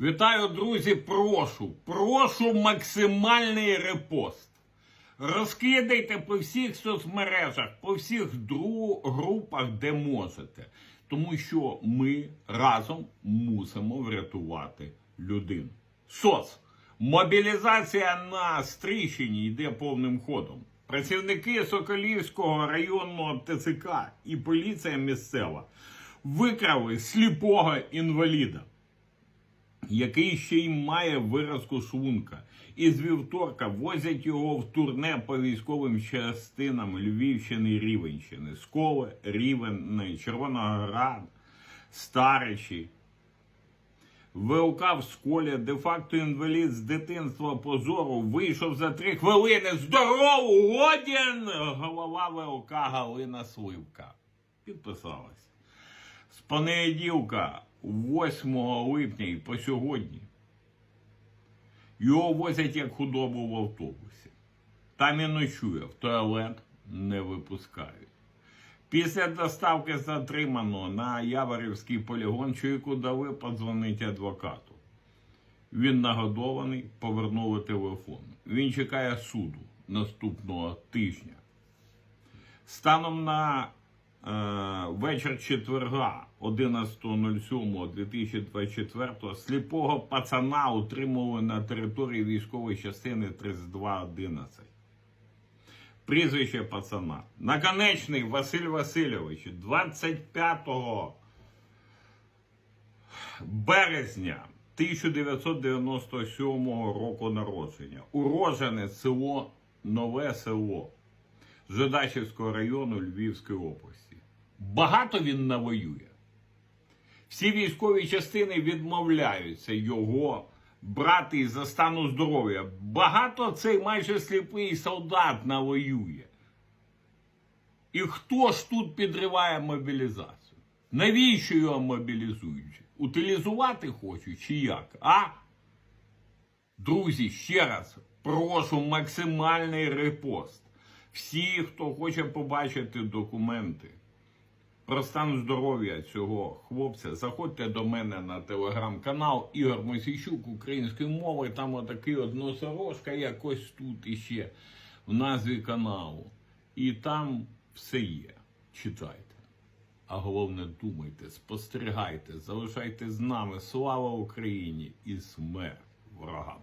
Вітаю, друзі! Прошу, прошу максимальний репост. Розкидайте по всіх соцмережах, по всіх групах, де можете. Тому що ми разом мусимо врятувати людину. СОС. Мобілізація на Стрийщині йде повним ходом. Працівники Соколівського районного ТЦК і поліція місцева викрали сліпого інваліда який ще й має виразку шлунка. І з вівторка возять його в турне по військовим частинам Львівщини і Рівенщини. Сколи, Рівень, Червоноград, Старичі. ВЛК в школі, де-факто інвалід з дитинства позору, вийшов за три хвилини. Здорово, годен! Голова ВЛК Галина Сливка. Підписалась. З понеділка, 8 липня і по сьогодні, його возять як худобу в автобусі. Там і ночує, в туалет не випускають. Після доставки затриманого на Яворівський полігон чоловіку дали подзвонити адвокату. Він нагодований, повернули телефон. Він чекає суду наступного тижня. Станом на вечір четверга 11.07.2024 сліпого пацана утримували на території військової частини 3211. Прізвище пацана. Наконечний Василь Васильович 25 березня 1997 року народження. Уроженець село Нове село Жидачівського району Львівської області. Багато він навоює. Всі військові частини відмовляються його брати із-за стану здоров'я. Багато цей майже сліпий солдат навоює. І хто ж тут підриває мобілізацію? Навіщо його мобілізують? Утилізувати хочуть чи як? А? Друзі, ще раз прошу максимальний репост. Всі, хто хоче побачити документи про стан здоров'я цього хлопця, заходьте до мене на телеграм-канал Ігор Мосійчук українською мовою. Там отакий от носорожка, якось тут іще в назві каналу. І там все є. Читайте. А головне, думайте, спостерігайте, залишайте з нами. Слава Україні і смерть ворогам!